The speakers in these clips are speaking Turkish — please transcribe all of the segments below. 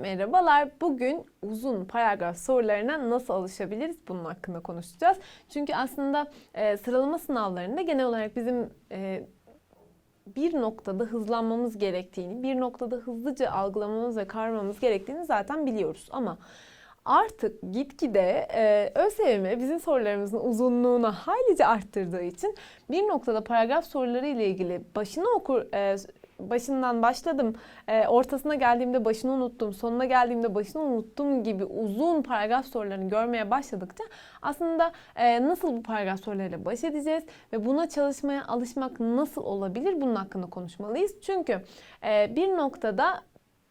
Merhabalar. Bugün uzun paragraf sorularına nasıl alışabiliriz bunun hakkında konuşacağız. Çünkü aslında e, sıralama sınavlarında genel olarak bizim e, bir noktada hızlanmamız gerektiğini, bir noktada hızlıca algılamamız ve kavramamız gerektiğini zaten biliyoruz. Ama artık gitgide e, ÖSYM bizim sorularımızın uzunluğunu haylice arttırdığı için bir noktada paragraf soruları ile ilgili başını okur e, başından başladım, e, ortasına geldiğimde başını unuttum, sonuna geldiğimde başını unuttum gibi uzun paragraf sorularını görmeye başladıkça aslında e, nasıl bu paragraf sorularıyla baş edeceğiz ve buna çalışmaya alışmak nasıl olabilir bunun hakkında konuşmalıyız. Çünkü e, bir noktada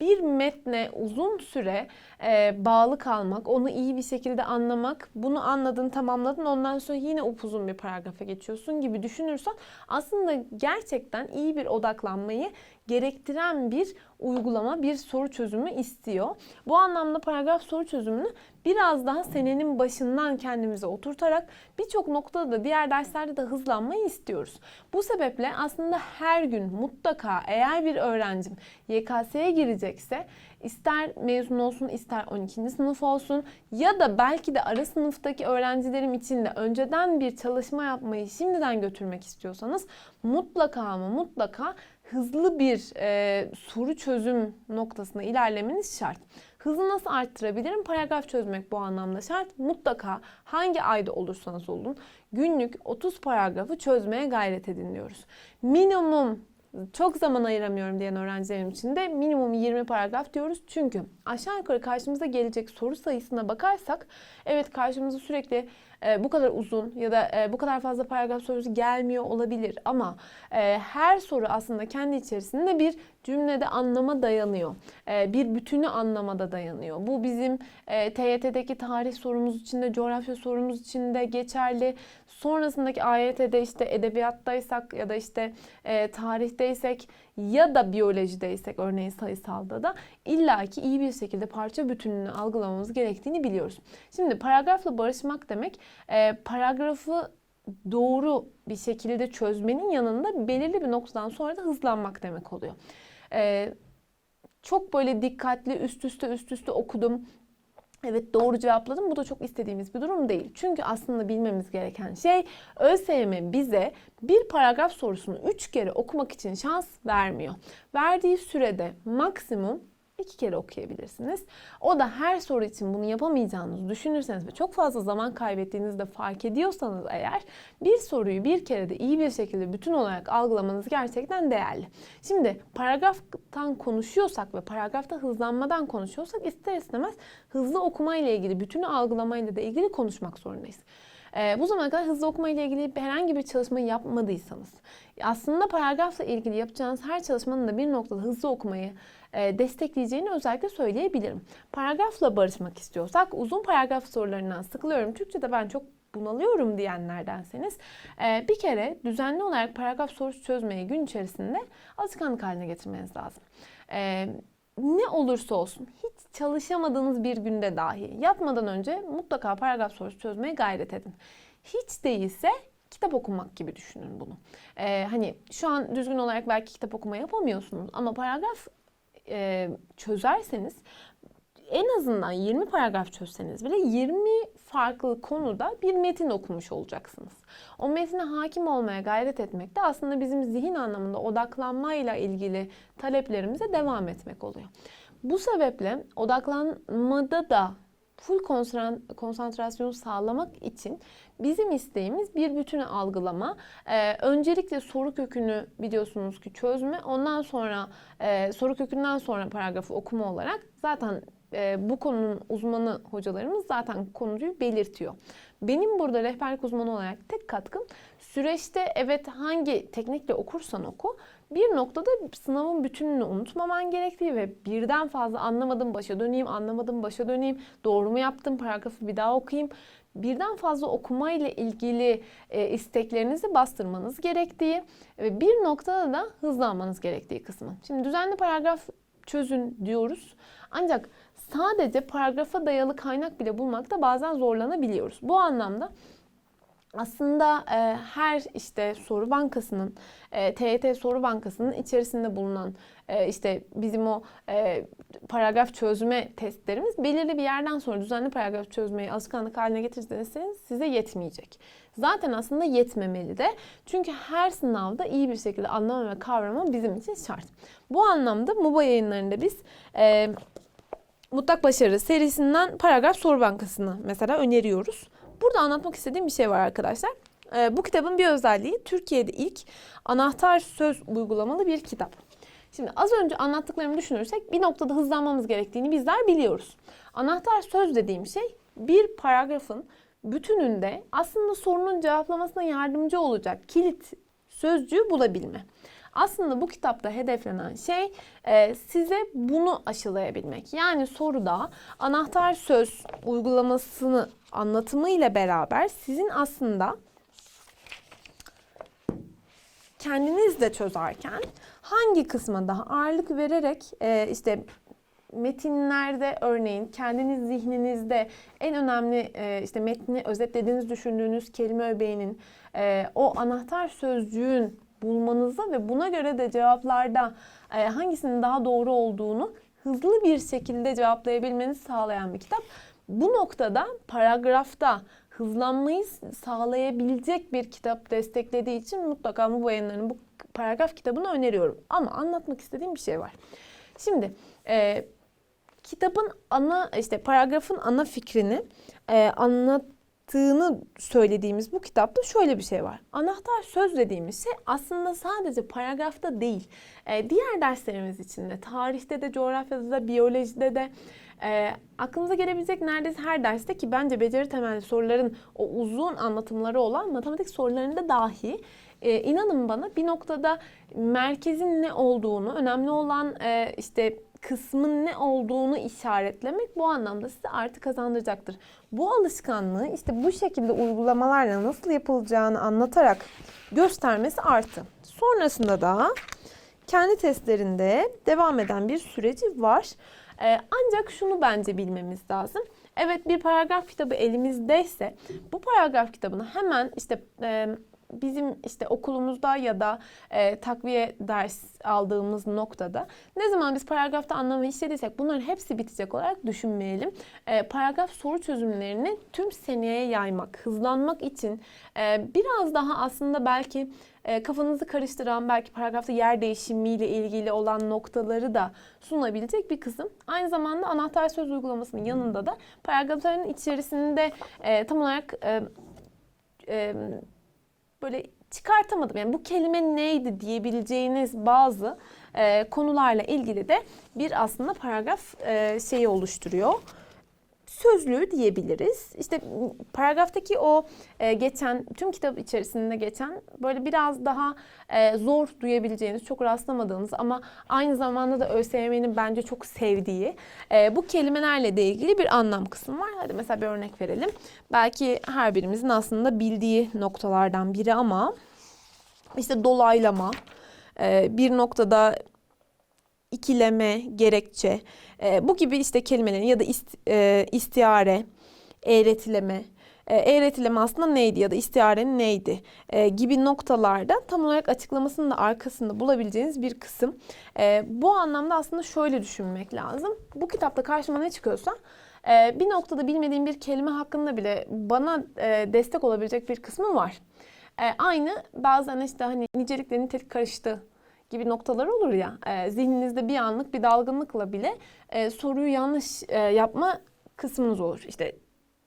bir metne uzun süre e, bağlı kalmak, onu iyi bir şekilde anlamak, bunu anladın, tamamladın, ondan sonra yine upuzun bir paragrafa geçiyorsun gibi düşünürsen aslında gerçekten iyi bir odaklanmayı gerektiren bir uygulama, bir soru çözümü istiyor. Bu anlamda paragraf soru çözümünü biraz daha senenin başından kendimize oturtarak birçok noktada da diğer derslerde de hızlanmayı istiyoruz. Bu sebeple aslında her gün mutlaka eğer bir öğrencim YKS'ye girecekse ister mezun olsun ister 12. sınıf olsun ya da belki de ara sınıftaki öğrencilerim için de önceden bir çalışma yapmayı şimdiden götürmek istiyorsanız mutlaka ama mutlaka hızlı bir e, soru çözüm noktasına ilerlemeniz şart. Hızı nasıl arttırabilirim? Paragraf çözmek bu anlamda şart. Mutlaka hangi ayda olursanız olun günlük 30 paragrafı çözmeye gayret edin diyoruz. Minimum çok zaman ayıramıyorum diyen öğrencilerim için de minimum 20 paragraf diyoruz. Çünkü aşağı yukarı karşımıza gelecek soru sayısına bakarsak evet karşımıza sürekli e, bu kadar uzun ya da e, bu kadar fazla paragraf sorusu gelmiyor olabilir ama e, her soru aslında kendi içerisinde bir cümlede anlama dayanıyor. E, bir bütünü anlamada dayanıyor. Bu bizim e, TYT'deki tarih sorumuz için de coğrafya sorumuz için de geçerli. Sonrasındaki AYT'de işte edebiyattaysak ya da işte e, tarihteysek ya da biyolojideysek örneğin sayısalda da illaki iyi bir şekilde parça bütününü algılamamız gerektiğini biliyoruz. Şimdi paragrafla barışmak demek e, paragrafı doğru bir şekilde çözmenin yanında belirli bir noktadan sonra da hızlanmak demek oluyor. E, çok böyle dikkatli üst üste üst üste okudum. Evet doğru cevapladım. Bu da çok istediğimiz bir durum değil. Çünkü aslında bilmemiz gereken şey ÖSYM bize bir paragraf sorusunu 3 kere okumak için şans vermiyor. Verdiği sürede maksimum iki kere okuyabilirsiniz. O da her soru için bunu yapamayacağınızı düşünürseniz ve çok fazla zaman kaybettiğinizi de fark ediyorsanız eğer bir soruyu bir kere de iyi bir şekilde bütün olarak algılamanız gerçekten değerli. Şimdi paragraftan konuşuyorsak ve paragrafta hızlanmadan konuşuyorsak ister istemez hızlı okuma ile ilgili bütünü algılamayla da ilgili konuşmak zorundayız. E, bu zamana kadar hızlı okuma ile ilgili herhangi bir çalışma yapmadıysanız, aslında paragrafla ilgili yapacağınız her çalışmanın da bir noktada hızlı okumayı e, destekleyeceğini özellikle söyleyebilirim. Paragrafla barışmak istiyorsak uzun paragraf sorularından sıkılıyorum. Türkçe'de ben çok bunalıyorum diyenlerdenseniz e, bir kere düzenli olarak paragraf sorusu çözmeyi gün içerisinde alışkanlık haline getirmeniz lazım. Ne olursa olsun hiç çalışamadığınız bir günde dahi yatmadan önce mutlaka paragraf sorusu çözmeye gayret edin. Hiç değilse kitap okumak gibi düşünün bunu. Ee, hani şu an düzgün olarak belki kitap okuma yapamıyorsunuz ama paragraf e, çözerseniz en azından 20 paragraf çözseniz bile 20 farklı konuda bir metin okumuş olacaksınız. O metine hakim olmaya gayret etmek de aslında bizim zihin anlamında odaklanmayla ilgili taleplerimize devam etmek oluyor. Bu sebeple odaklanmada da full konsantrasyon sağlamak için bizim isteğimiz bir bütünü algılama. Ee, öncelikle soru kökünü biliyorsunuz ki çözme. Ondan sonra e, soru kökünden sonra paragrafı okuma olarak zaten e, bu konunun uzmanı hocalarımız zaten konuyu belirtiyor. Benim burada rehberlik uzmanı olarak tek katkım süreçte evet hangi teknikle okursan oku bir noktada sınavın bütününü unutmaman gerektiği ve birden fazla anlamadım başa döneyim, anlamadım başa döneyim, doğru mu yaptım paragrafı bir daha okuyayım. Birden fazla okuma ile ilgili e, isteklerinizi bastırmanız gerektiği ve bir noktada da hızlanmanız gerektiği kısmı. Şimdi düzenli paragraf çözün diyoruz. Ancak sadece paragrafa dayalı kaynak bile bulmakta bazen zorlanabiliyoruz. Bu anlamda aslında e, her işte soru bankasının, e, TYT soru bankasının içerisinde bulunan e, işte bizim o e, paragraf çözme testlerimiz belirli bir yerden sonra düzenli paragraf çözmeyi alışkanlık haline getirirseniz size yetmeyecek. Zaten aslında yetmemeli de. Çünkü her sınavda iyi bir şekilde anlama ve kavrama bizim için şart. Bu anlamda MUBA yayınlarında biz e, Mutlak Başarı serisinden paragraf soru bankasını mesela öneriyoruz. Burada anlatmak istediğim bir şey var arkadaşlar. Ee, bu kitabın bir özelliği Türkiye'de ilk anahtar söz uygulamalı bir kitap. Şimdi az önce anlattıklarımı düşünürsek bir noktada hızlanmamız gerektiğini bizler biliyoruz. Anahtar söz dediğim şey bir paragrafın bütününde aslında sorunun cevaplamasına yardımcı olacak kilit sözcüğü bulabilme. Aslında bu kitapta hedeflenen şey e, size bunu aşılayabilmek. Yani soruda anahtar söz uygulamasını anlatımı ile beraber sizin aslında kendiniz de çözerken hangi kısma daha ağırlık vererek e, işte metinlerde örneğin kendiniz zihninizde en önemli e, işte metni özetlediğiniz düşündüğünüz kelime öbeğinin e, o anahtar sözcüğün bulmanızı ve buna göre de cevaplarda e, hangisinin daha doğru olduğunu hızlı bir şekilde cevaplayabilmenizi sağlayan bir kitap. Bu noktada paragrafta hızlanmayı sağlayabilecek bir kitap desteklediği için mutlaka bu yayınların bu paragraf kitabını öneriyorum. Ama anlatmak istediğim bir şey var. Şimdi e, kitabın ana işte paragrafın ana fikrini e, anlattığını söylediğimiz bu kitapta şöyle bir şey var. Anahtar söz dediğimiz şey aslında sadece paragrafta değil. E, diğer derslerimiz içinde, tarihte de, coğrafyada da, biyolojide de e, aklınıza gelebilecek neredeyse her derste ki bence beceri temelli soruların o uzun anlatımları olan matematik sorularında dahi e, inanın bana bir noktada merkezin ne olduğunu, önemli olan e, işte kısmın ne olduğunu işaretlemek bu anlamda size artı kazandıracaktır. Bu alışkanlığı işte bu şekilde uygulamalarla nasıl yapılacağını anlatarak göstermesi artı. Sonrasında da kendi testlerinde devam eden bir süreci var. Ee, ancak şunu bence bilmemiz lazım. Evet bir paragraf kitabı elimizdeyse bu paragraf kitabını hemen işte e, bizim işte okulumuzda ya da e, takviye ders aldığımız noktada ne zaman biz paragrafta anlamı işlediysek bunların hepsi bitecek olarak düşünmeyelim. E, paragraf soru çözümlerini tüm seneye yaymak, hızlanmak için e, biraz daha aslında belki e, kafanızı karıştıran belki paragrafta yer değişimiyle ilgili olan noktaları da sunabilecek bir kısım. Aynı zamanda anahtar söz uygulamasının yanında da paragrafların içerisinde e, tam olarak e, e, böyle çıkartamadım. Yani bu kelime neydi diyebileceğiniz bazı e, konularla ilgili de bir aslında paragraf e, şeyi oluşturuyor sözlüğü diyebiliriz. İşte paragraftaki o e, geçen tüm kitap içerisinde geçen böyle biraz daha e, zor duyabileceğiniz, çok rastlamadığınız ama aynı zamanda da ÖSYM'nin bence çok sevdiği e, bu kelimelerle de ilgili bir anlam kısmı var. Hadi mesela bir örnek verelim. Belki her birimizin aslında bildiği noktalardan biri ama işte dolaylama, e, bir noktada ikileme, gerekçe, e, bu gibi işte kelimelerin ya da ist, e, istiare, eğretileme, e, eğretileme aslında neydi ya da istiarenin neydi e, gibi noktalarda tam olarak açıklamasının da arkasında bulabileceğiniz bir kısım. E, bu anlamda aslında şöyle düşünmek lazım. Bu kitapta karşıma ne çıkıyorsa e, bir noktada bilmediğim bir kelime hakkında bile bana e, destek olabilecek bir kısmı var. E, aynı bazen işte hani nicelikle nitelik karıştı gibi noktalar olur ya e, zihninizde bir anlık bir dalgınlıkla bile e, soruyu yanlış e, yapma kısmınız olur. İşte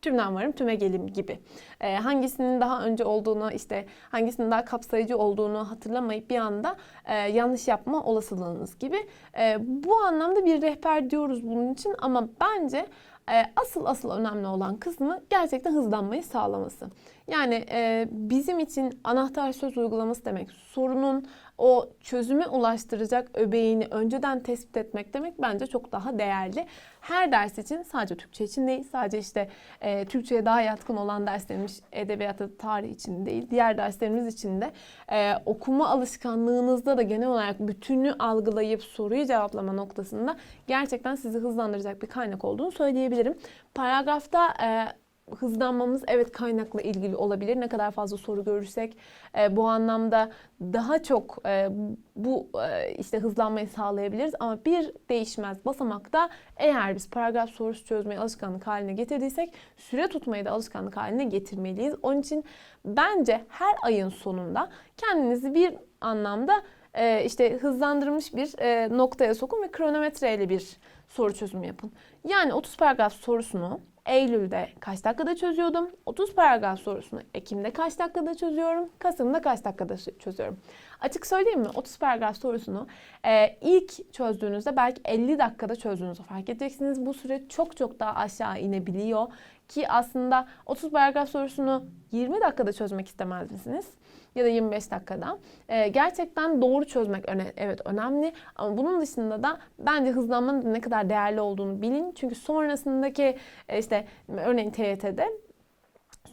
tümden varım tüme gelim gibi. E, hangisinin daha önce olduğunu işte hangisinin daha kapsayıcı olduğunu hatırlamayıp bir anda e, yanlış yapma olasılığınız gibi. E, bu anlamda bir rehber diyoruz bunun için ama bence e, asıl asıl önemli olan kısmı gerçekten hızlanmayı sağlaması. Yani e, bizim için anahtar söz uygulaması demek sorunun o çözüme ulaştıracak öbeğini önceden tespit etmek demek bence çok daha değerli. Her ders için sadece Türkçe için değil, sadece işte e, Türkçe'ye daha yatkın olan derslerimiz edebiyatı, tarih için değil, diğer derslerimiz için de e, okuma alışkanlığınızda da genel olarak bütünü algılayıp soruyu cevaplama noktasında gerçekten sizi hızlandıracak bir kaynak olduğunu söyleyebilirim. Paragrafta e, hızlanmamız evet kaynakla ilgili olabilir. Ne kadar fazla soru görürsek e, bu anlamda daha çok e, bu e, işte hızlanmayı sağlayabiliriz. Ama bir değişmez basamakta eğer biz paragraf sorusu çözmeyi alışkanlık haline getirdiysek süre tutmayı da alışkanlık haline getirmeliyiz. Onun için bence her ayın sonunda kendinizi bir anlamda e, işte hızlandırılmış bir e, noktaya sokun ve kronometreyle bir soru çözümü yapın. Yani 30 paragraf sorusunu Eylül'de kaç dakikada çözüyordum? 30 paragraf sorusunu Ekim'de kaç dakikada çözüyorum? Kasım'da kaç dakikada çözüyorum? Açık söyleyeyim mi? 30 paragraf sorusunu e, ilk çözdüğünüzde belki 50 dakikada çözdüğünüzü fark edeceksiniz. Bu süre çok çok daha aşağı inebiliyor. Ki aslında 30 paragraf sorusunu 20 dakikada çözmek istemez misiniz? Ya da 25 dakikada. E, gerçekten doğru çözmek öne, evet önemli. Ama bunun dışında da bence hızlanmanın ne kadar değerli olduğunu bilin. Çünkü sonrasındaki e, işte örneğin TYT'de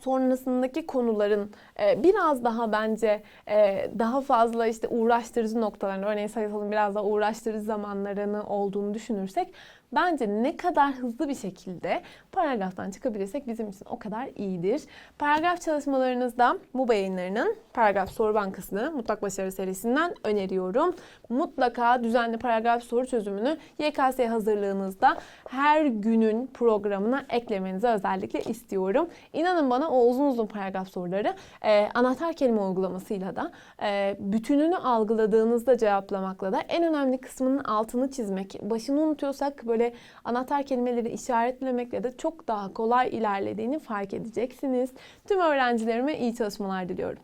sonrasındaki konuların e, biraz daha bence e, daha fazla işte uğraştırıcı noktalarını örneğin sayısalın biraz daha uğraştırıcı zamanlarını olduğunu düşünürsek bence ne kadar hızlı bir şekilde paragraftan çıkabilirsek bizim için o kadar iyidir. Paragraf çalışmalarınızda bu yayınlarının paragraf soru bankasını mutlak başarı serisinden öneriyorum. Mutlaka düzenli paragraf soru çözümünü YKS hazırlığınızda her günün programına eklemenizi özellikle istiyorum. İnanın bana o uzun uzun paragraf soruları e, anahtar kelime uygulamasıyla da e, bütününü algıladığınızda cevaplamakla da en önemli kısmının altını çizmek, başını unutuyorsak böyle anahtar kelimeleri işaretlemekle de çok daha kolay ilerlediğini fark edeceksiniz. Tüm öğrencilerime iyi çalışmalar diliyorum.